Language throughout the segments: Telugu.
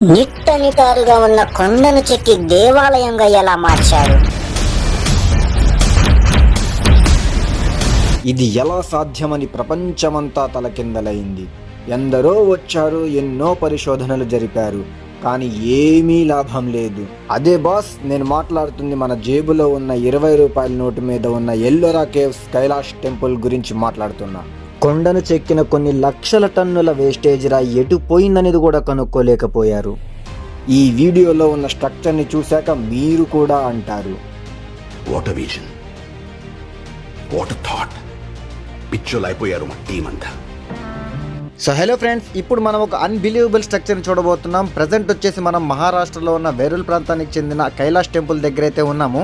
నిట్టనిటారుగా ఉన్న కొండను చెక్కి దేవాలయంగా ఎలా మార్చారు ఇది ఎలా సాధ్యమని ప్రపంచమంతా తలకిందలైంది ఎందరో వచ్చారు ఎన్నో పరిశోధనలు జరిపారు కానీ ఏమీ లాభం లేదు. అదే బాస్ నేను మాట్లాడుతుంది మన జేబులో ఉన్న ఇరవై రూపాయల నోటు మీద ఉన్న ఎల్లోరా కేవ్స్ కైలాష్ టెంపుల్ గురించి మాట్లాడుతున్నా. కొండను చెక్కిన కొన్ని లక్షల టన్నుల వేస్టేజ్ రా ఎటు పోయిందనేది కూడా కనుక్కోలేకపోయారు. ఈ వీడియోలో ఉన్న స్ట్రక్చర్ని చూశాక మీరు కూడా అంటారు. వాట్ విజన్ వాట్ థాట్ పిచ్చోలు అయిపోయారు మా టీం అంతా. సో హలో ఫ్రెండ్స్ ఇప్పుడు మనం ఒక అన్బిలీవబుల్ స్ట్రక్చర్ని చూడబోతున్నాం. ప్రజెంట్ వచ్చేసి మనం మహారాష్ట్రలో ఉన్న వేరుల్ ప్రాంతానికి చెందిన కైలాష్ టెంపుల్ దగ్గర అయితే ఉన్నాము.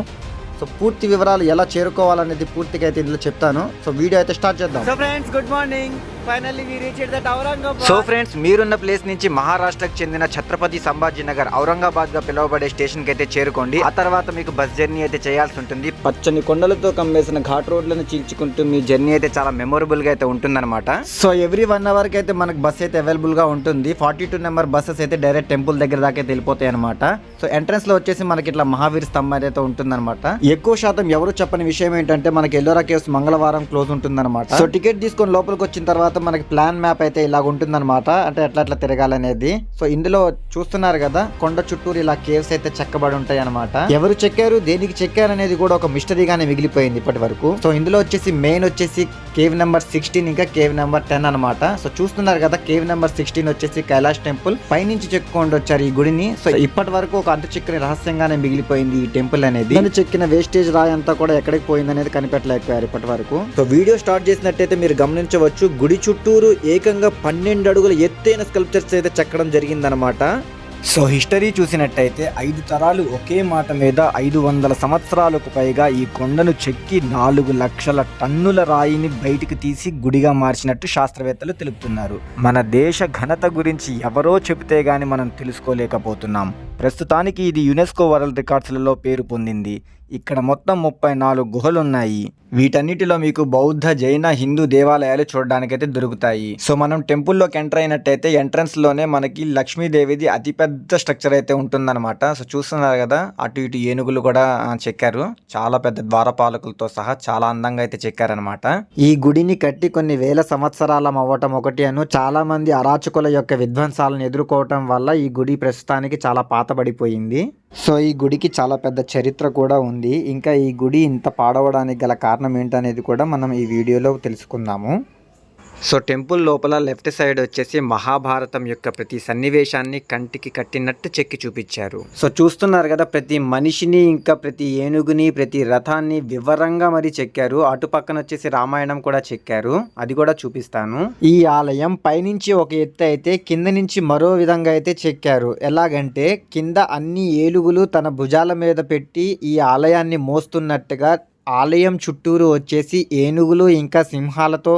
సో పూర్తి వివరాలు ఎలా చేరుకోవాలనేది పూర్తిగా అయితే ఇందులో చెప్తాను. సో వీడియో అయితే స్టార్ట్ చేద్దాం. So friends good morning so friends మీరున్న ప్లేస్ నుంచి మహారాష్ట్రకు చెందిన ఛత్రపతి సంభాజీ నగర్ ఔరంగాబాద్గా పిలువబడే స్టేషన్కి అయితే చేరుకోండి. ఆ తర్వాత మీకు బస్ జర్నీ అయితే చేయాల్సి ఉంటుంది. పచ్చని కొండలతో కమ్మేసిన ఘాట్ రోడ్లను చీల్చుకుంటూ మీ జర్నీ అయితే చాలా మెమొరబుల్గా అయితే ఉంటుందన్నమాట. సో ఎవ్రీ వన్ అవర్కి అయితే మనకు బస్ అయితే అవైలబుల్గా ఉంటుంది. ఫార్టీ టూ నెంబర్ బస్సెస్ అయితే డైరెక్ట్ టెంపుల్ దగ్గర దాకా అయితే వెళ్ళిపోతాయి అనమాట సో ఎంట్రన్స్లో వచ్చేసి మనకి ఇట్లా మహావీర్ స్తంభం అయితే ఉంటుందన్నమాట. ఎక్కువ శాతం ఎవరు చెప్పని విషయం ఏంటంటే మనకి ఎల్లోరా కేవ్స్ మంగళవారం క్లోజ్ ఉంటుందన్నమాట. సో టికెట్ తీసుకొని లోపలికి వచ్చిన తర్వాత మనకి ప్లాన్ మ్యాప్ అయితే ఇలాగ ఉంటుందన్నమాట. అంటే ఎట్లా ఎట్లా తిరగాలనేది. సో ఇందులో చూస్తున్నారు కదా కొండ చుట్టూరు ఇలా కేవ్స్ అయితే చెక్కబడి ఉంటాయి అనమాట ఎవరు చెక్కారు దేనికి చెక్కారు అనేది కూడా ఒక మిస్టరీగానే మిగిలిపోయింది ఇప్పటి వరకు సో ఇందులో వచ్చేసి మెయిన్ వచ్చేసి కేవ్ నెంబర్ సిక్స్టీన్ ఇంకా కేవ్ నెంబర్ టెన్ అనమాట సో చూస్తున్నారు కదా కేవ్ నెంబర్ సిక్స్టీన్ వచ్చేసి కైలాష్ టెంపుల్. పైనుంచి చెక్కుకొని వచ్చారు ఈ గుడిని. సో ఇప్పటి వరకు ఒక అంత చిక్కని రహస్యంగానే మిగిలిపోయింది ఈ టెంపుల్ అనేది. దాన్ని చెక్కిన వేస్టేజ్ రాయి అంతా కూడా ఎక్కడికి పోయింది అనేది కనిపెట్టలేకపోయారు ఇప్పటి వరకు. సో వీడియో స్టార్ట్ చేసినట్టయితే మీరు గమనించవచ్చు గుడి చుట్టూరు ఏకంగా పన్నెండు అడుగుల ఎత్తైన స్కల్ప్చర్స్ అయితే చెక్కడం జరిగిందనమాట సో హిస్టరీ చూసినట్టయితే ఐదు తరాలు ఒకే మాట మీద ఐదు వందల సంవత్సరాలకు పైగా ఈ కొండను చెక్కి నాలుగు లక్షల టన్నుల రాయిని బయటికి తీసి గుడిగా మార్చినట్టు శాస్త్రవేత్తలు తెలుపుతున్నారు. మన దేశ ఘనత గురించి ఎవరో చెబితే గాని మనం తెలుసుకోలేకపోతున్నాం. ప్రస్తుతానికి ఇది యునెస్కో వరల్డ్ రికార్డ్స్లలో పేరు పొందింది. ఇక్కడ మొత్తం ముప్పై నాలుగు గుహలు ఉన్నాయి వీటన్నిటిలో మీకు బౌద్ధ జైన హిందూ దేవాలయాలు చూడడానికైతే దొరుకుతాయి. సో మనం టెంపుల్లోకి ఎంటర్ అయినట్టయితే ఎంట్రన్స్లోనే మనకి లక్ష్మీదేవిది అతిపెద్ద స్ట్రక్చర్ అయితే ఉంటుందన్నమాట. సో చూస్తున్నారు కదా అటు ఇటు ఏనుగులు కూడా చెక్కారు. చాలా పెద్ద ద్వారపాలకులతో సహా చాలా అందంగా అయితే చెక్కారనమాట ఈ గుడిని కట్టి కొన్ని వేల సంవత్సరాల అవ్వటం ఒకటి అను చాలా మంది అరాచకుల యొక్క విధ్వంసాలను ఎదుర్కోవటం వల్ల ఈ గుడి ప్రస్తుతానికి చాలా పాతబడిపోయింది సో ఈ గుడికి చాలా పెద్ద చరిత్ర కూడా ఉంది. ఇంకా ఈ గుడి ఇంత పాడవడానికి గల కారణం ఏంటనేది కూడా మనం ఈ వీడియోలో తెలుసుకుందాము. సో టెంపుల్ లోపల లెఫ్ట్ సైడ్ వచ్చేసి మహాభారతం యొక్క ప్రతి సన్నివేశాన్ని కంటికి కట్టినట్టు చెక్కి చూపించారు. సో చూస్తున్నారు కదా ప్రతి మనిషిని ఇంకా ప్రతి ఏనుగుని ప్రతి రథాన్ని వివరంగా మరి చెక్కారు. అటు పక్కన వచ్చేసి రామాయణం కూడా చెక్కారు. అది కూడా చూపిస్తాను. ఈ ఆలయం పైనుంచి ఒక ఎత్తు అయితే కింద నుంచి మరో విధంగా అయితే చెక్కారు. ఎలాగంటే కింద అన్ని ఏలుగులు తన భుజాల మీద పెట్టి ఈ ఆలయాన్ని మోస్తున్నట్టుగా ఆలయం చుట్టూరు వచ్చేసి ఏనుగులు ఇంకా సింహాలతో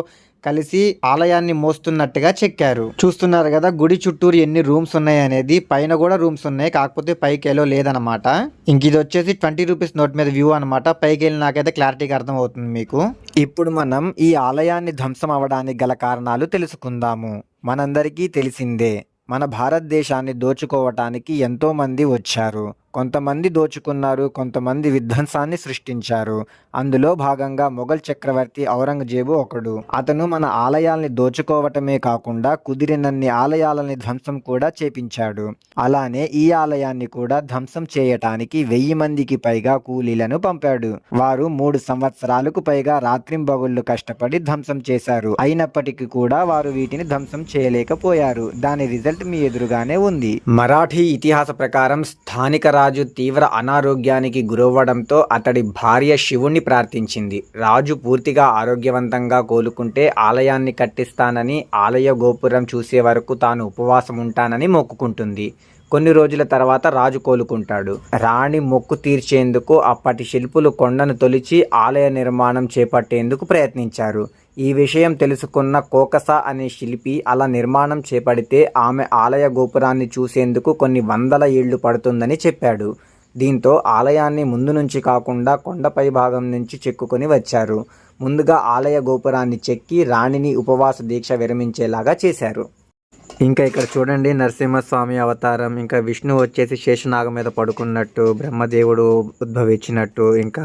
కలిసి ఆలయాన్ని మోస్తున్నట్టుగా చెక్కారు. చూస్తున్నారు కదా గుడి చుట్టూరు ఎన్ని రూమ్స్ ఉన్నాయి అనేది పైన కూడా రూమ్స్ ఉన్నాయి కాకపోతే పైకి ఎలో లేదనమాట ఇంక ఇది వచ్చేసి ట్వంటీ రూపీస్ నోట్ మీద వ్యూ అనమాట పైకి వెళ్ళినాకైతే క్లారిటీగా అర్థం అవుతుంది మీకు. ఇప్పుడు మనం ఈ ఆలయాన్ని ధ్వంసం అవ్వడానికి గల కారణాలు తెలుసుకుందాము. మనందరికీ తెలిసిందే మన భారతదేశాన్ని దోచుకోవటానికి ఎంతోమంది వచ్చారు. కొంతమంది దోచుకున్నారు కొంతమంది విధ్వంసాన్ని సృష్టించారు. అందులో భాగంగా మొఘల్ చక్రవర్తి ఔరంగజేబు ఒకడు. అతను మన ఆలయాల్ని దోచుకోవటమే కాకుండా కుదిరినన్ని ఆలయాలని ధ్వంసం కూడా చేపించాడు. అలానే ఈ ఆలయాన్ని కూడా ధ్వంసం చేయటానికి వెయ్యి మందికి పైగా కూలీలను పంపాడు. వారు మూడు సంవత్సరాలకు పైగా రాత్రింబగుళ్ళు కష్టపడి ధ్వంసం చేశారు. అయినప్పటికీ కూడా వారు వీటిని ధ్వంసం చేయలేకపోయారు. దాని రిజల్ట్ మీ ఎదురుగానే ఉంది. మరాఠీ ఇతిహాస ప్రకారం స్థానిక రాజు తీవ్ర అనారోగ్యానికి గురవ్వడంతో అతడి భార్య శివుణ్ణి ప్రార్థించింది. రాజు పూర్తిగా ఆరోగ్యవంతంగా కోలుకుంటే ఆలయాన్ని కట్టిస్తానని ఆలయ గోపురం చూసే వరకు తాను ఉపవాసం ఉంటానని మొక్కుకుంటుంది. కొన్ని రోజుల తర్వాత రాజు కోలుకుంటాడు. రాణి మొక్కు తీర్చేందుకు అప్పటి శిల్పులు కొండను తొలిచి ఆలయ నిర్మాణం చేపట్టేందుకు ప్రయత్నించారు. ఈ విషయం తెలుసుకున్న కోకస అనే శిల్పి అలా నిర్మాణం చేపడితే ఆమె ఆలయ గోపురాన్ని చూసేందుకు కొన్ని వందల ఏళ్ళు పడుతుందని చెప్పాడు. దీంతో ఆలయాన్ని ముందు నుంచి కాకుండా కొండపై భాగం నుంచి చెక్కుకొని వచ్చారు. ముందుగా ఆలయ గోపురాన్ని చెక్కి రాణిని ఉపవాస దీక్ష విరమించేలాగా చేశారు. ఇంకా ఇక్కడ చూడండి నరసింహస్వామి అవతారం. ఇంకా విష్ణు వచ్చేసి శేషనాగం మీద పడుకున్నట్టు బ్రహ్మదేవుడు ఉద్భవించినట్టు ఇంకా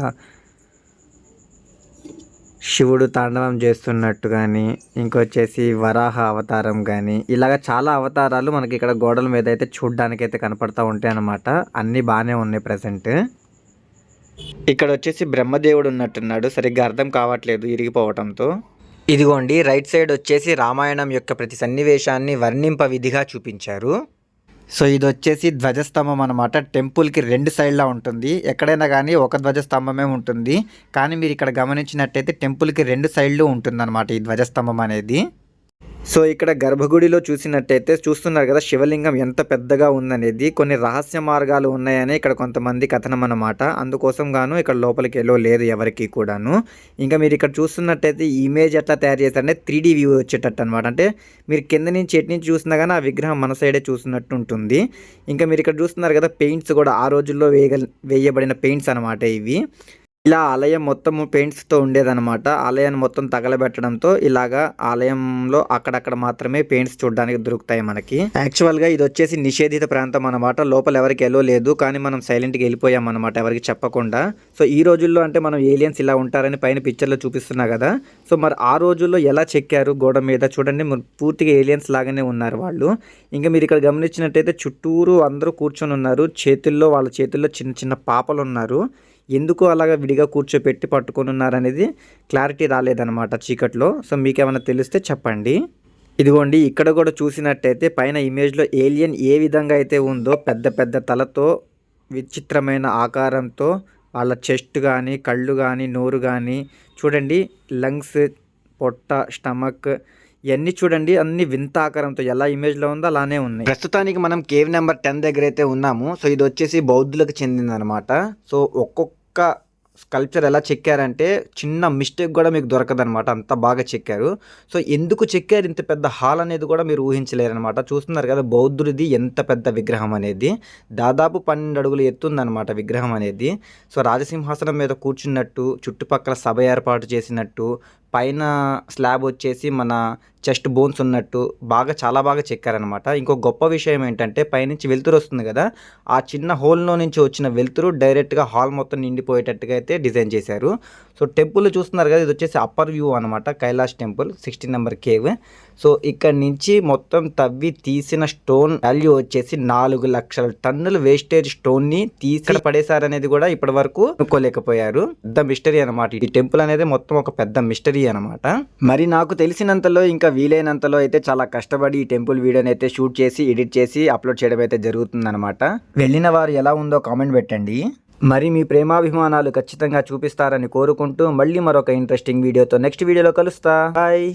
శివుడు తాండవం చేస్తున్నట్టు కానీ ఇంకొచ్చేసి వరాహ అవతారం కానీ ఇలాగ చాలా అవతారాలు మనకి ఇక్కడ గోడల మీద అయితే చూడ్డానికి అయితే కనపడతా ఉంటాయి అన్నమాట. అన్నీ బాగానే ఉన్నాయి ప్రజెంట్ ఇక్కడ వచ్చేసి బ్రహ్మదేవుడు ఉన్నట్టున్నాడు. సరిగ్గా అర్థం కావట్లేదు ఇరిగిపోవటంతో. ఇదిగోండి రైట్ సైడ్ వచ్చేసి రామాయణం యొక్క ప్రతి సన్నివేశాన్ని వర్ణింప విధిగా చూపించారు. సో ఇది వచ్చేసి ధ్వజస్తంభం అనమాట టెంపుల్కి రెండు సైడ్లా ఉంటుంది. ఎక్కడైనా కానీ ఒక ధ్వజస్తంభమే ఉంటుంది. కానీ మీరు ఇక్కడ గమనించినట్టయితే టెంపుల్కి రెండు సైడ్లు ఉంటుందన్నమాట ఈ ధ్వజస్తంభం అనేది. సో ఇక్కడ గర్భగుడిలో చూసినట్టయితే చూస్తున్నారు కదా శివలింగం ఎంత పెద్దగా ఉందనేది. కొన్ని రహస్య మార్గాలు ఉన్నాయని ఇక్కడ కొంతమంది కథనం అన్నమాట. అందుకోసం గాను ఇక్కడ లోపలికి వెళ్ళో లేదు ఎవరికి కూడాను. ఇంకా మీరు ఇక్కడ చూస్తున్నట్టయితే ఈ ఇమేజ్ ఎట్లా తయారు చేస్తారంటే త్రీ డీ వ్యూ వచ్చేటట్టు అనమాట అంటే మీరు కింద నుంచి ఎటు నుంచి చూసినా కానీ ఆ విగ్రహం మన సైడే చూసినట్టు ఉంటుంది. ఇంకా మీరు ఇక్కడ చూస్తున్నారు కదా పెయింట్స్ కూడా ఆ రోజుల్లో వేయగ వేయబడిన పెయింట్స్ అనమాట ఇవి. ఇలా ఆలయం మొత్తం పెయింట్స్తో ఉండేదన్నమాట. ఆలయాన్ని మొత్తం తగలబెట్టడంతో ఇలాగా ఆలయంలో అక్కడక్కడ మాత్రమే పెయింట్స్ చూడడానికి దొరుకుతాయి మనకి. యాక్చువల్గా ఇది వచ్చేసి నిషేధిత ప్రాంతం అనమాట లోపల ఎవరికి ఎలో లేదు కానీ మనం సైలెంట్గా వెళ్ళిపోయాం అనమాట ఎవరికి చెప్పకుండా. సో ఈ రోజుల్లో అంటే మనం ఏలియన్స్ ఇలా ఉంటారని పైన పిక్చర్లో చూపిస్తున్నా కదా. సో మరి ఆ రోజుల్లో ఎలా చెక్కారు గోడ మీద? చూడండి పూర్తిగా ఏలియన్స్ లాగానే ఉన్నారు వాళ్ళు. ఇంకా మీరు ఇక్కడ గమనించినట్టయితే చుట్టూరు అందరూ కూర్చొని ఉన్నారు. చేతుల్లో వాళ్ళ చేతుల్లో చిన్న చిన్న పాపలు ఉన్నారు. ఎందుకు అలాగ విడిగా కూర్చోపెట్టి పట్టుకొని ఉన్నారనేది క్లారిటీ రాలేదనమాట చీకట్లో. సో మీకేమైనా తెలిస్తే చెప్పండి. ఇదిగోండి ఇక్కడ కూడా చూసినట్టయితే పైన ఇమేజ్లో ఏలియన్ ఏ విధంగా అయితే ఉందో పెద్ద పెద్ద తలతో విచిత్రమైన ఆకారంతో వాళ్ళ చెస్ట్ కానీ కళ్ళు కానీ నోరు కానీ చూడండి లంగ్స్ పొట్ట స్టమక్ ఇవన్నీ చూడండి అన్ని వింత ఆకారంతో ఎలా ఇమేజ్లో ఉందో అలానే ఉన్నాయి. ప్రస్తుతానికి మనం కేవ్ నెంబర్ టెన్ దగ్గర అయితే ఉన్నాము. సో ఇది వచ్చేసి బౌద్ధులకు చెందిందనమాట సో ఒక్కొక్క స్కల్ప్చర్ ఎలా చెక్కారంటే చిన్న మిస్టేక్ కూడా మీకు దొరకదనమాట అంత బాగా చెక్కారు. సో ఎందుకు చెక్కారు? ఇంత పెద్ద హాల్ అనేది కూడా మీరు ఊహించలేరనమాట చూస్తున్నారు కదా బౌద్ధుడిది ఎంత పెద్ద విగ్రహం అనేది. దాదాపు పన్నెండు అడుగులు ఎత్తుందనమాట విగ్రహం అనేది. సో రాజసింహాసనం మీద కూర్చున్నట్టు చుట్టుపక్కల సభ ఏర్పాటు చేసినట్టు పైన స్లాబ్ వచ్చేసి మన చెస్ట్ బోన్స్ ఉన్నట్టు బాగా చాలా బాగా చెక్కారనమాట ఇంకో గొప్ప విషయం ఏంటంటే పైనుంచి వెలుతురు వస్తుంది కదా ఆ చిన్న హోల్లో నుంచి వచ్చిన వెలుతురు డైరెక్ట్గా హాల్ మొత్తం నిండిపోయేటట్టుగా అయితే డిజైన్ చేశారు. సో టెంపుల్ చూస్తున్నారు కదా ఇది వచ్చేసి అప్పర్ వ్యూ అనమాట Kailash temple sixteen number cave. So ఇక్కడ నుంచి మొత్తం తవ్వి తీసిన స్టోన్ వాల్యూ వచ్చేసి నాలుగు లక్షల టన్నుల వేస్టేజ్ స్టోన్ని తీసి పడేశారనేది కూడా ఇప్పటి వరకు అనుకోలేకపోయారు. పెద్ద మిస్టరీ అనమాట ఈ టెంపుల్ అనేది మొత్తం ఒక పెద్ద మిస్టరీ అనమాట మరి నాకు తెలిసినంతలో ఇంకా వీలైనంతలో అయితే చాలా కష్టపడి ఈ టెంపుల్ వీడియోని అయితే షూట్ చేసి ఎడిట్ చేసి అప్లోడ్ చేయడం అయితే జరుగుతుందన్నమాట. వెళ్ళిన వారు ఎలా ఉందో కామెంట్ పెట్టండి. మరి మీ ప్రేమాభిమానాలు ఖచ్చితంగా చూపిస్తారని కోరుకుంటూ మళ్ళీ మరొక ఇంట్రెస్టింగ్ వీడియోతో నెక్స్ట్ వీడియోలో కలుస్తా. బాయ్